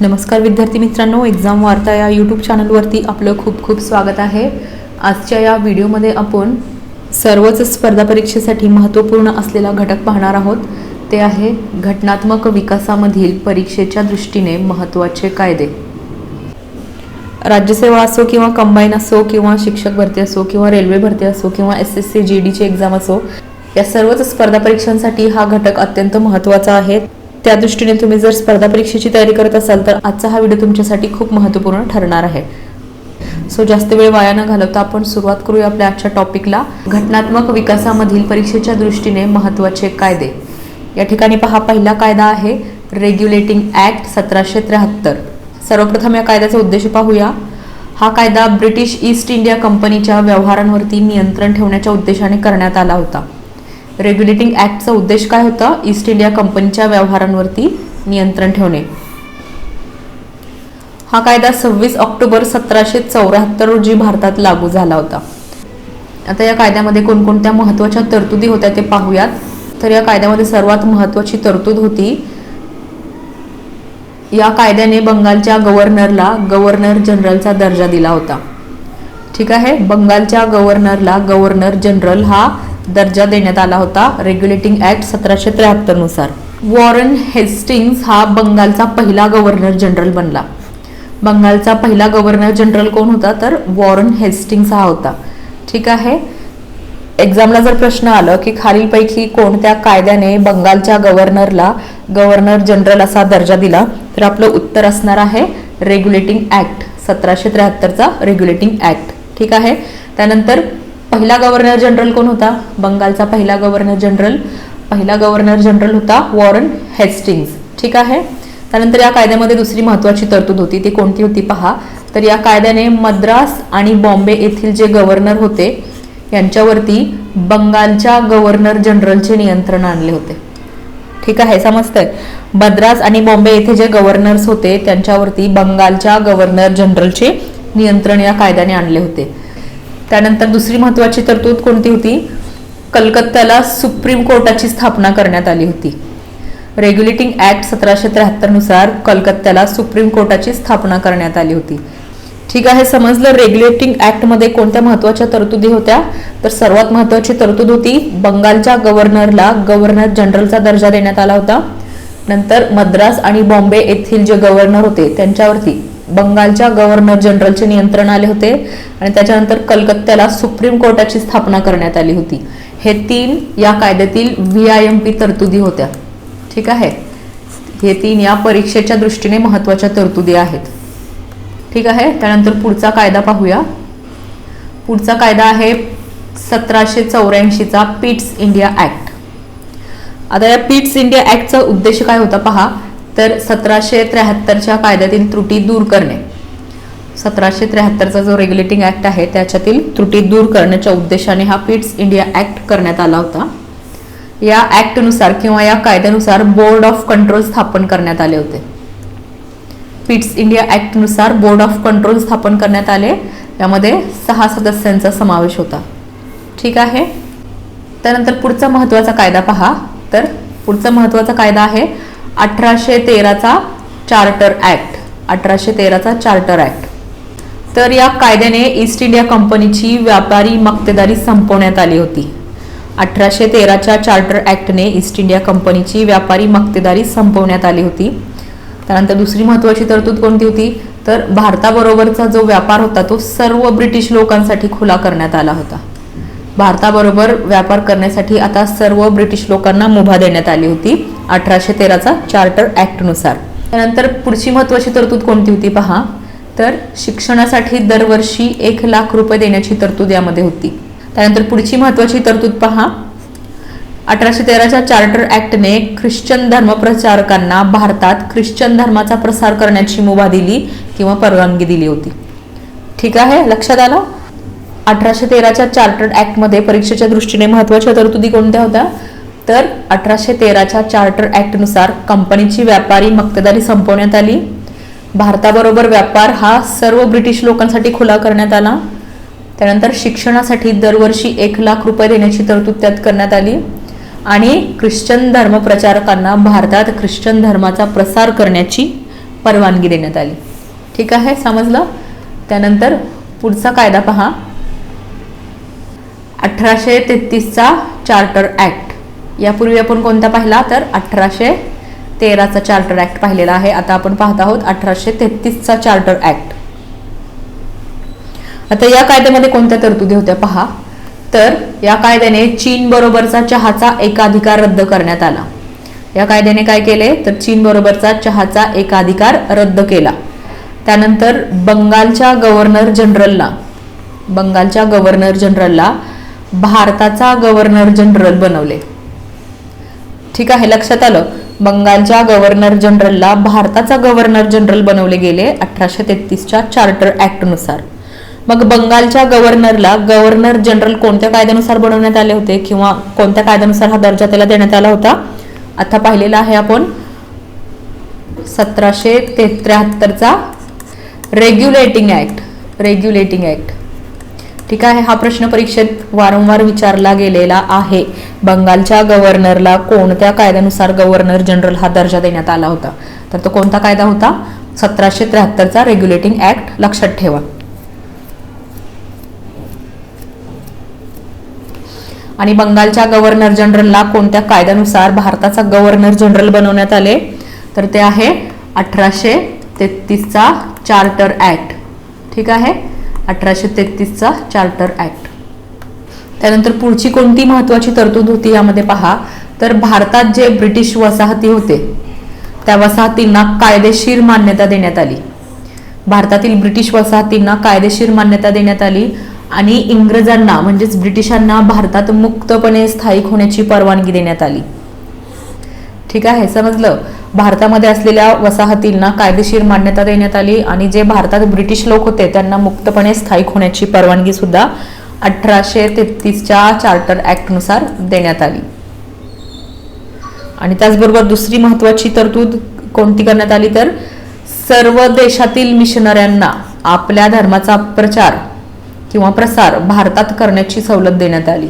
नमस्कार विद्यार्थी मित्रांनो एक्झाम वार्ता या यूट्यूब चॅनलवरती आपलं खूप खूप स्वागत आहे. आजच्या या व्हिडिओमध्ये आपण सर्वच स्पर्धा परीक्षेसाठी महत्त्वपूर्ण असलेला घटक पाहणार आहोत. ते आहे घटनात्मक विकासामधील परीक्षेच्या दृष्टीने महत्त्वाचे कायदे. राज्यसेवा असो किंवा कंबाईन असो किंवा शिक्षक भरती असो किंवा रेल्वे भरती असो किंवा एस एस सी जी डीची एक्झाम असो या सर्वच स्पर्धा परीक्षांसाठी हा घटक अत्यंत महत्त्वाचा आहे. त्या दृष्टीने तुम्ही जर स्पर्धा परीक्षेची तयारी करत असाल तर आजचा हा व्हिडिओ तुमच्यासाठी खूप महत्त्वपूर्ण ठरणार आहे. सो जास्त वेळ वाया न घालवता आपण सुरुवात करूया आपल्या आजच्या टॉपिकला घटनात्मक विकासामधील परीक्षेच्या दृष्टीने महत्त्वाचे कायदे. या ठिकाणी पहा पहिला कायदा आहे रेग्युलेटिंग ॲक्ट सतराशे त्र्याहत्तर. सर्वप्रथम या कायद्याचा उद्देश पाहूया. हा कायदा ब्रिटिश ईस्ट इंडिया कंपनीच्या व्यवहारांवरती नियंत्रण ठेवण्याच्या उद्देशाने करण्यात आला होता. रेग्युलेटिंग ॲक्टचा उद्देश काय होता? ईस्ट इंडिया कंपनीच्या व्यवहारांवरती नियंत्रण ठेवणे. हा कायदा सव्वीस ऑक्टोबर सतराशे चौऱ्याहत्तर रोजी भारतात लागू झाला होता. आता या कायद्यामध्ये कोणकोणत्या महत्त्वाच्या तरतुदी होत्या ते पाहूयात. तर या कायद्यामध्ये सर्वात महत्त्वाची तरतूद होती या कायद्याने बंगालच्या गव्हर्नरला गव्हर्नर जनरलचा दर्जा दिला होता. ठीक आहे? बंगालच्या गव्हर्नरला गव्हर्नर जनरल हा दर्जा देण्यात आला होता रेग्युलेटिंग ऍक्ट सतराशे त्र्याहत्तरनुसार. वॉरन हेस्टिंग्स हा बंगालचा पहिला गव्हर्नर जनरल बनला. बंगालचा पहिला गव्हर्नर जनरल कोण होता? तर वॉरन हेस्टिंग्स हा होता. ठीक आहे? एक्झामला जर प्रश्न आलं की खालीलपैकी कोणत्या कायद्याने बंगालच्या गव्हर्नरला गव्हर्नर जनरल असा दर्जा दिला तर आपलं उत्तर असणार आहे रेग्युलेटिंग ऍक्ट सतराशे त्र्याहत्तरचा रेग्युलेटिंग ऍक्ट ठीक आहे? त्यानंतर पहिला गव्हर्नर जनरल कोण होता? बंगालचा पहिला गव्हर्नर जनरल पहिला गव्हर्नर जनरल होता वॉरन हेस्टिंग्स ठीक आहे? त्यानंतर या कायद्यामध्ये दुसरी महत्वाची तरतूद होती. ती कोणती होती पहा. तर या कायद्याने मद्रास आणि बॉम्बे येथील जे गव्हर्नर होते यांच्यावरती बंगालच्या गव्हर्नर जनरलचे नियंत्रण आणले होते. ठीक आहे? समजतंय? मद्रास आणि बॉम्बे येथे जे गव्हर्नर्स होते त्यांच्यावरती बंगालच्या गव्हर्नर जनरलचे नियंत्रण या कायद्याने आणले होते. त्यानंतर दुसरी महत्वाची तरतूद कोणती होती? कलकत्त्याला सुप्रीम कोर्टाची स्थापना करण्यात आली होती. रेग्युलेटिंग ॲक्ट सतराशे त्र्याहत्तरनुसार कलकत्त्याला सुप्रीम कोर्टाची स्थापना करण्यात आली होती. ठीक आहे समजलं? रेग्युलेटिंग ॲक्टमध्ये कोणत्या महत्त्वाच्या तरतुदी होत्या? तर सर्वात महत्त्वाची तरतूद होती बंगालच्या गव्हर्नरला गव्हर्नर जनरलचा दर्जा देण्यात आला होता. नंतर मद्रास आणि बॉम्बे येथील जे गव्हर्नर होते त्यांच्यावरती बंगालच्या गव्हर्नर जनरलचे नियंत्रण आले होते आणि त्याच्यानंतर कलकत्त्याला सुप्रीम कोर्टाची स्थापना करण्यात आली होती. हे तीन या कायद्यातील व्ही आय एम पी तरतुदी होत्या. ठीक आहे? हे तीन या परीक्षेच्या दृष्टीने महत्त्वाच्या तरतुदी आहेत. ठीक आहे? त्यानंतर पुढचा कायदा पाहूया. पुढचा कायदा आहे सतराशे चौऱ्याऐंशीचा पिट्स इंडिया ऍक्ट आता या पिट्स इंडिया ऍक्टचा उद्देश काय होता? पहा तर सतराशे त्र्याहत्तरच्या कायद्यातील त्रुटी दूर करणे. सतराशे त्र्याहत्तरचा जो रेग्युलेटिंग ऍक्ट आहे त्याच्यातील त्रुटी दूर करण्याच्या उद्देशाने हा पिट्स इंडिया ऍक्ट करण्यात आला होता. या ऍक्टनुसार किंवा या कायद्यानुसार बोर्ड ऑफ कंट्रोल स्थापन करण्यात आले होते. पिट्स इंडिया ऍक्टनुसार बोर्ड ऑफ कंट्रोल स्थापन करण्यात आले. यामध्ये सहा सदस्यांचा समावेश होता. ठीक आहे? त्यानंतर पुढचा महत्त्वाचा कायदा पहा. तर पुढचा महत्त्वाचा कायदा आहे अठराशे तेराचा चार्टर ऍक्ट अठराशे तेराचा चार्टर ऍक्ट तर या कायद्याने ईस्ट इंडिया कंपनीची व्यापारी मक्तेदारी संपवण्यात आली होती. अठराशे तेराच्या चार्टर ऍक्टने ईस्ट इंडिया कंपनीची व्यापारी मक्तेदारी संपवण्यात आली होती. त्यानंतर दुसरी महत्त्वाची तरतूद कोणती होती? तर भारताबरोबरचा जो व्यापार होता तो सर्व ब्रिटिश लोकांसाठी खुला करण्यात आला होता. भारताबरोबर व्यापार करण्यासाठी आता सर्व ब्रिटिश लोकांना मुभा देण्यात आली होती. अठराशे तेराचा चार्टर ॲक्टनुसार. त्यानंतर पुढची महत्वाची तरतूद कोणती होती पहा. तर शिक्षणासाठी दरवर्षी एक लाख रुपये देण्याची तरतूद यामध्ये होती. त्यानंतर पुढची महत्वाची तरतूद पहा. अठराशे तेराच्या चार्टर ऍक्टने ख्रिश्चन धर्मप्रचारकांना भारतात ख्रिश्चन धर्माचा प्रसार करण्याची मुभा दिली किंवा परवानगी दिली होती. ठीक आहे? लक्षात आलं? अठराशे तेराच्या चार्टर्ड ॲक्टमध्ये परीक्षेच्या दृष्टीने महत्त्वाच्या तरतुदी कोणत्या होत्या? तर अठराशे तेराच्या चार्टर ॲक्टनुसार कंपनीची व्यापारी मक्तेदारी संपवण्यात आली. भारताबरोबर व्यापार हा सर्व ब्रिटिश लोकांसाठी खुला करण्यात आला. त्यानंतर शिक्षणासाठी दरवर्षी एक लाख रुपये देण्याची तरतूद त्यात करण्यात आली. आणि ख्रिश्चन धर्मप्रचारकांना भारतात ख्रिश्चन धर्माचा प्रसार करण्याची परवानगी देण्यात आली. ठीक आहे? समजलं? त्यानंतर पुढचा कायदा पहा. अठराशे तेहतीसचा चार्टर ॲक्ट. यापूर्वी आपण कोणता पाहिला? तर अठराशे तेराचा चार्टर ॲक्ट पाहिलेला आहे. आता आपण पाहत आहोत अठराशे तेहतीसचा चार्टर ॲक्ट आता या कायद्यामध्ये कोणत्या तरतुदी होत्या पहा. तर या कायद्याने चीन बरोबरचा चहाचा एकाधिकार रद्द करण्यात आला. या कायद्याने काय केले? तर चीन बरोबरचा चहाचा एकाधिकार रद्द केला. त्यानंतर बंगालच्या गव्हर्नर जनरलला बंगालच्या गव्हर्नर जनरलला भारताचा गव्हर्नर जनरल बनवले. ठीक आहे लक्षात आलं. बंगालच्या गव्हर्नर जनरलला भारताचा गव्हर्नर जनरल बनवले गेले अठराशे तेहतीसच्या चार्टर ॲक्टनुसार. मग बंगालच्या गव्हर्नरला गव्हर्नर जनरल कोणत्या कायद्यानुसार बनवण्यात आले होते किंवा कोणत्या कायद्यानुसार हा दर्जा त्याला देण्यात आला होता? आता पाहिलेला आहे आपण सतराशे ते त्र्याहत्तरचा रेग्युलेटिंग ॲक्ट रेग्युलेटिंग ॲक्ट. ठीक आहे हा प्रश्न परीक्षेत वारंवार विचारला गेलेला आहे. बंगालच्या गव्हर्नरला कोणत्या कायद्यानुसार गव्हर्नर जनरल हा दर्जा देण्यात आला होता? तर तो कोणता कायदा होता? सतराशे त्र्याहत्तरचा रेग्युलेटिंग ऍक्ट लक्षात ठेवा. आणि बंगालच्या गव्हर्नर जनरलला कोणत्या कायद्यानुसार भारताचा गव्हर्नर जनरल बनवण्यात आले? तर ते आहे अठराशे तेहतीसचा चार्टर ऍक्ट ठीक आहे? अठराशे तेहतीसचा चार्टर ॲक्ट. त्यानंतर पुढची कोणती महत्वाची तरतूद होती यामध्ये पहा. तर भारतात जे ब्रिटिश वसाहती होते त्या वसाहतींना कायदेशीर मान्यता देण्यात आली. भारतातील ब्रिटिश वसाहतींना कायदेशीर मान्यता देण्यात आली आणि इंग्रजांना म्हणजेच ब्रिटिशांना भारतात मुक्तपणे स्थायिक होण्याची परवानगी देण्यात आली. ठीक आहे समजलं? भारतामध्ये असलेल्या वसाहतींना कायदेशीर मान्यता देण्यात आली आणि जे भारतात ब्रिटिश लोक होते त्यांना मुक्तपणे स्थायिक होण्याची परवानगी सुद्धा अठराशे तेहतीसच्या चार्टर ॲक्टनुसार देण्यात आली. आणि त्याचबरोबर दुसरी महत्वाची तरतूद कोणती करण्यात आली तर सर्व देशातील मिशनऱ्यांना आपल्या धर्माचा प्रचार किंवा प्रसार भारतात करण्याची सवलत देण्यात आली.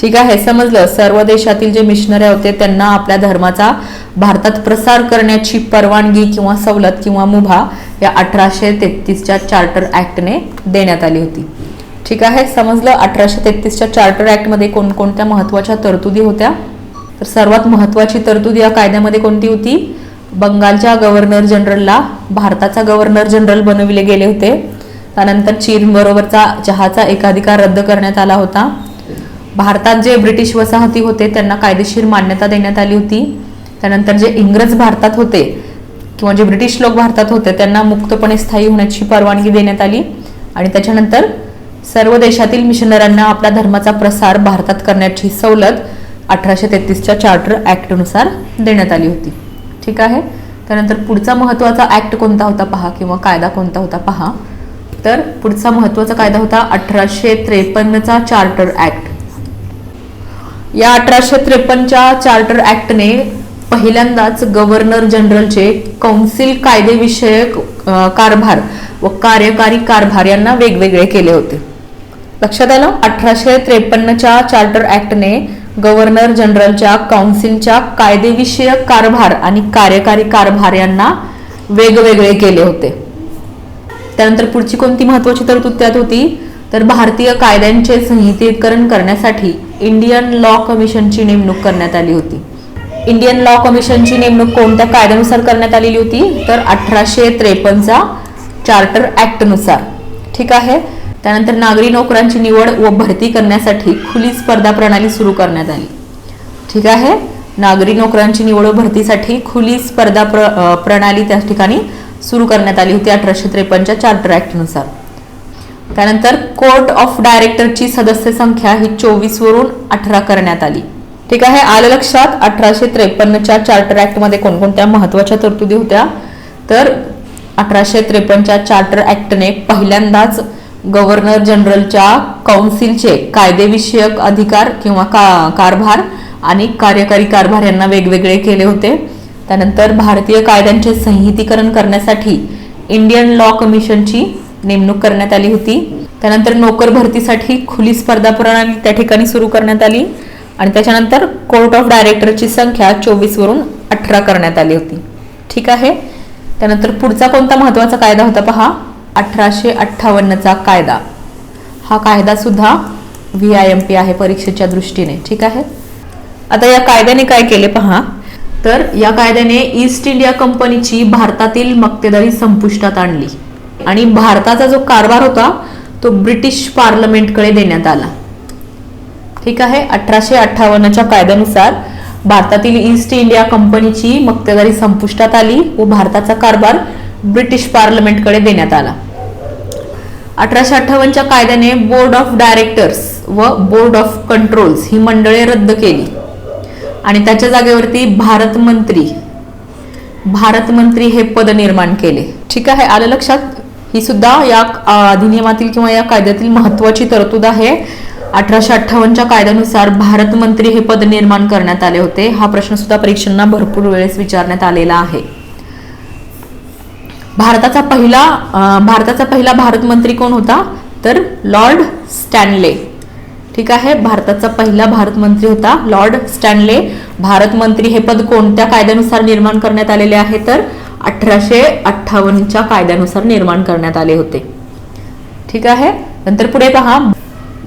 ठीक आहे समजलं. सर्व देशातील जे मिशनऱ्या होते त्यांना आपल्या धर्माचा भारतात प्रसार करण्याची परवानगी किंवा सवलत किंवा मुभा या अठराशे तेहतीसच्या चार्टर ॲक्टने देण्यात आली होती. ठीक आहे समजलं? अठराशे तेहतीसच्या चार्टर ॲक्टमध्ये कोणकोणत्या महत्त्वाच्या तरतुदी होत्या? तर सर्वात महत्त्वाची तरतूद या कायद्यामध्ये कोणती होती? बंगालच्या गव्हर्नर जनरलला भारताचा गव्हर्नर जनरल बनविले गेले होते. त्यानंतर चीनबरोबरचा चहाचा एकाधिकार रद्द करण्यात आला होता. भारतात जे ब्रिटिश वसाहती होते त्यांना कायदेशीर मान्यता देण्यात आली होती. त्यानंतर जे इंग्रज भारतात होते किंवा जे ब्रिटिश लोक भारतात होते त्यांना मुक्तपणे स्थायी होण्याची परवानगी देण्यात आली. आणि त्याच्यानंतर सर्व देशातील मिशनरांना आपल्या धर्माचा प्रसार भारतात करण्याची सवलत अठराशे तेहतीसच्या चार्टर ॲक्टनुसार देण्यात आली होती. ठीक आहे? त्यानंतर पुढचा महत्त्वाचा ॲक्ट कोणता होता पहा किंवा कायदा कोणता होता पहा. तर पुढचा महत्त्वाचा कायदा होता अठराशे त्रेपन्नचा चार्टर ॲक्ट. या अठराशे त्रेपन्नच्या चार्टर ॲक्टने पहिल्यांदाच गव्हर्नर जनरलचे कौन्सिल कायदेविषयक कारभार व कार्यकारी कारभार यांना वेगवेगळे केले होते. लक्षात आलं? अठराशे त्रेपन्नच्या चार्टर ॲक्टने गव्हर्नर जनरलच्या काउन्सिलच्या कायदेविषयक कारभार आणि कार्यकारी कारभार यांना वेगवेगळे केले होते. त्यानंतर पुढची कोणती महत्वाची तरतूद त्यात होती? तर भारतीय कायद्यांचे संहितीकरण करण्यासाठी इंडियन लॉ कमिशनची नेमणूक करण्यात आली होती. इंडियन लॉ कमिशनची नेमणूक कोणत्या कायद्यानुसार करण्यात आलेली होती? तर अठराशे त्रेपन्नचा चार्टर ॲक्टनुसार ठीक आहे? त्यानंतर नागरी नोकरांची निवड व भरती करण्यासाठी खुली स्पर्धा प्रणाली सुरू करण्यात आली. ठीक आहे? नागरी नोकरांची निवड व भरतीसाठी खुली स्पर्धा प्र प्रणाली त्या ठिकाणी सुरू करण्यात आली होती अठराशे त्रेपन्नच्या चार्टर ॲक्टनुसार त्यानंतर कोर्ट ऑफ डायरेक्टरची सदस्य संख्या ही चोवीसवरून अठरा करण्यात आली. ठीक आहे. आलं लक्षात? अठराशे त्रेपन्नच्या चार्टर ॲक्टमध्ये कोणकोणत्या महत्त्वाच्या तरतुदी होत्या? तर अठराशे त्रेपन्नच्या चार्टर ॲक्टने पहिल्यांदाच गव्हर्नर जनरलच्या कौन्सिलचे कायदेविषयक अधिकार किंवा का कारभार आणि कार्यकारी कारभार यांना वेगवेगळे केले होते. त्यानंतर भारतीय कायद्यांचे संहितीकरण करण्यासाठी इंडियन लॉ कमिशनची नेमणूक करण्यात आली होती. त्यानंतर नोकर भरतीसाठी खुली स्पर्धा प्रणाली त्या ठिकाणी सुरू करण्यात आली. आणि त्याच्यानंतर कोर्ट ऑफ डायरेक्टरची संख्या चोवीसवरून अठरा करण्यात आली होती. ठीक आहे? त्यानंतर पुढचा कोणता महत्त्वाचा कायदा होता पहा? अठराशे अठ्ठावन्नचा कायदा. हा कायदा सुद्धा व्ही आय एम पी आहे परीक्षेच्या दृष्टीने. ठीक आहे? आता या कायद्याने काय केले पहा? तर या कायद्याने ईस्ट इंडिया कंपनीची भारतातील मक्तेदारी संपुष्टात आणली. आणि भारताचा जो कारभार होता तो ब्रिटिश पार्लमेंटकडे देण्यात आला. ठीक आहे. अठराशे अठ्ठावन्नच्या कायद्यानुसार भारतातील ईस्ट इंडिया कंपनीची मक्तेदारी संपुष्टात आली व भारताचा कारभार ब्रिटिश पार्लमेंटकडे देण्यात आला. अठराशे अठ्ठावन्नच्या कायद्याने बोर्ड ऑफ डायरेक्टर्स व बोर्ड ऑफ कंट्रोल्स ही मंडळे रद्द केली. आणि त्याच्या जागेवरती भारत मंत्री भारत मंत्री हे पद निर्माण केले. ठीक आहे. आलं लक्षात? ही सुद्धा या अधिनियमातील किंवा या कायद्यातील महत्वाची तरतूद आहे. अठराशे अठ्ठावन्नच्या कायद्यानुसार भारत मंत्री हे पद निर्माण करण्यात आले होते. हा प्रश्न सुद्धा परीक्षांना भरपूर वेळेस विचारण्यात आलेला आहे. भारताचा पहिला भारताचा पहिला भारत मंत्री कोण होता? तर लॉर्ड स्टॅनले. ठीक आहे? भारताचा पहिला भारत मंत्री होता लॉर्ड स्टॅनले. भारत मंत्री हे पद कोणत्या कायद्यानुसार निर्माण करण्यात आलेले आहे? तर अठराशे अठ्ठावन्नच्या कायद्यानुसार निर्माण करण्यात आले होते. ठीक आहे? नंतर पुढे पहा.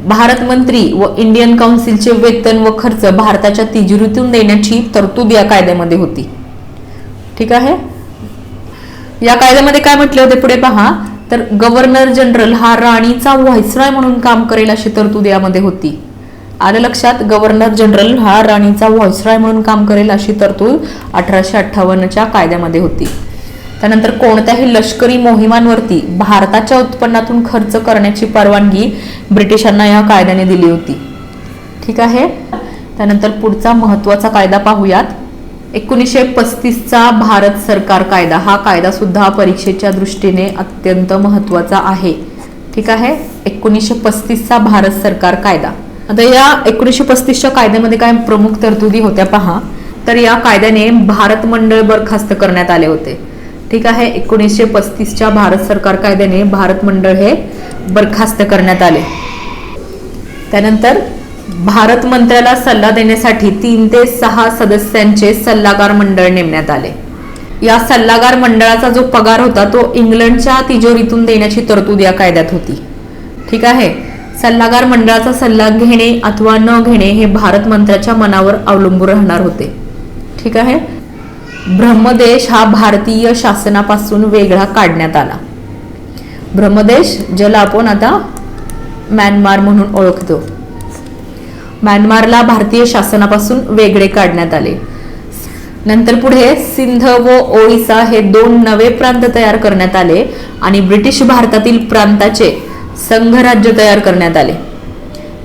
भारत मंत्री व इंडियन काउन्सिलचे वेतन व खर्च भारताच्या तिजोरीतून देण्याची तरतूद या कायद्यामध्ये होती. ठीक आहे? या कायद्यामध्ये काय म्हटले होते पुढे पहा. तर गव्हर्नर जनरल हा राणीचा व्हायसराय म्हणून काम करेल अशी तरतूद यामध्ये होती. आलं लक्षात? गव्हर्नर जनरल हा राणीचा व्हॉइसराय म्हणून काम करेल अशी तरतूद अठराशे अठ्ठावन्नच्या कायद्यामध्ये होती. त्यानंतर कोणत्याही लष्करी मोहिमांवरती भारताच्या उत्पन्नातून खर्च करण्याची परवानगी ब्रिटिशांना या कायद्याने दिली होती. ठीक आहे? त्यानंतर पुढचा महत्त्वाचा कायदा पाहूयात. एकोणीसशे पस्तीसचा भारत सरकार कायदा. हा कायदा सुद्धा परीक्षेच्या दृष्टीने अत्यंत महत्त्वाचा आहे. ठीक आहे? एकोणीसशे पस्तीसचा भारत सरकार कायदा. आता या एकोणीसशे पस्तीसच्या कायद्यामध्ये काय प्रमुख तरतुदी होत्या पहा. तर या कायद्याने भारत मंडळ बरखास्त करण्यात आले होते. ठीक आहे. एकोणीसशे पस्तीसच्या भारत सरकार कायद्याने भारत मंडळ हे बरखास्त करण्यात आले. त्यानंतर भारत मंत्र्याला सल्ला देण्यासाठी तीन ते सहा सदस्यांचे सल्लागार मंडळ नेमण्यात आले. या सल्लागार मंडळाचा जो पगार होता तो इंग्लंडच्या तिजोरीतून देण्याची तरतूद या कायद्यात होती. ठीक आहे. सल्लागार मंडळाचा सल्ला घेणे अथवा न घेणे हे भारत मंत्र्याच्या मनावर अवलंबून राहणार होते. ठीक आहे. ब्रह्मदेश हा भारतीय शासनापासून वेगळा काढण्यात आला. ब्रह्मदेश ज्याला आपण आता म्यानमार म्हणून ओळखतो. म्यानमारला भारतीय शासनापासून वेगळे काढण्यात आले. नंतर पुढे सिंध व ओडिसा हे दोन नवे प्रांत तयार करण्यात आले आणि ब्रिटिश भारतातील प्रांताचे संघराज्य तयार करण्यात आले.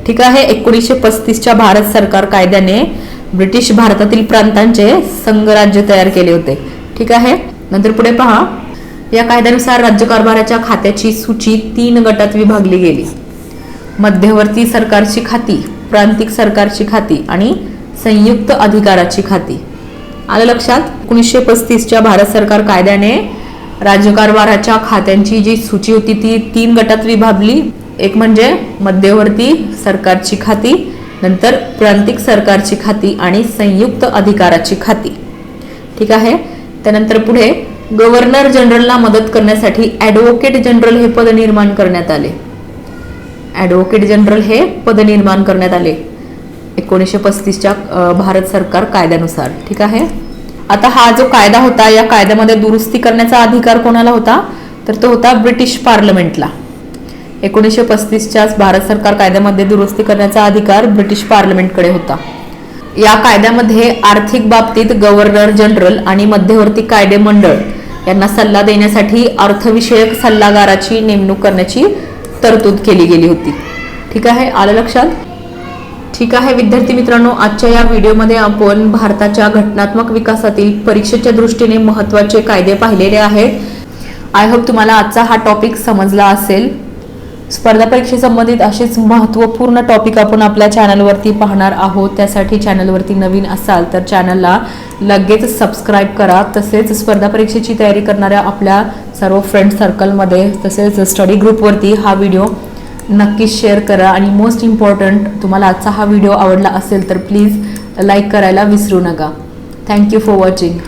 ठीक आहे एकोणीसशे पस्तीसच्या भारत सरकार कायद्याने ब्रिटिश भारतातील प्रांतांचे संघराज्य तयार केले होते. ठीक आहे? नंतर पुढे पहा. या कायद्यानुसार राज्यकारभाराच्या खात्याची सूची तीन गटात विभागली गेली. मध्यवर्ती सरकारची खाती प्रांतिक सरकारची खाती आणि संयुक्त अधिकाराची खाती. आलं लक्षात? एकोणीसशे पस्तीसच्या भारत सरकार कायद्याने राज्यकारभाराच्या खात्यांची जी सूची होती ती तीन गटात विभागली. एक म्हणजे मध्यवर्ती सरकारची खाती नंतर प्रांतिक सरकारची खाती आणि संयुक्त अधिकाराची खाती. ठीक आहे? त्यानंतर पुढे गव्हर्नर जनरलला मदत करण्यासाठी ॲडव्होकेट जनरल हे पद निर्माण करण्यात आले. ॲडव्होकेट जनरल हे पद निर्माण करण्यात आले. एकोणीसशे पस्तीसच्या भारत सरकार कायद्यानुसार. ठीक आहे? आता हा जो कायदा होता या कायद्यामध्ये दुरुस्ती करण्याचा अधिकार कोणाला होता? तर तो होता ब्रिटिश पार्लमेंटला. एकोणीसशे पस्तीसच्याच भारत सरकार कायद्यामध्ये दुरुस्ती करण्याचा अधिकार ब्रिटिश पार्लमेंटकडे होता. या कायद्यामध्ये आर्थिक बाबतीत गव्हर्नर जनरल आणि मध्यवर्ती कायदे मंडळ यांना सल्ला देण्यासाठी अर्थविषयक सल्लागाराची नेमणूक करण्याची तरतूद केली गेली होती. ठीक आहे? आलं लक्षात? ठीक आहे विद्यार्थी मित्रांनो आजच्या या व्हिडिओमध्ये आपण भारताच्या घटनात्मक विकासातील परीक्षेच्या दृष्टीने महत्त्वाचे कायदे पाहिलेले आहेत. आय होप तुम्हाला आजचा हा टॉपिक समजला असेल. स्पर्धा परीक्षेसंबंधित असेच महत्त्वपूर्ण टॉपिक आपण आपल्या चॅनलवरती पाहणार आहोत. त्यासाठी चॅनलवरती नवीन असाल तर चॅनलला लगेच सबस्क्राईब करा. तसेच स्पर्धा परीक्षेची तयारी करणाऱ्या आपल्या सर्व फ्रेंड सर्कलमध्ये तसेच स्टडी ग्रुपवरती हा व्हिडिओ नक्कीच शेअर करा. आणि मोस्ट इम्पॉर्टंट तुम्हाला आजचा हा व्हिडिओ आवडला असेल तर प्लीज लाईक करायला विसरू नका. Thank you for watching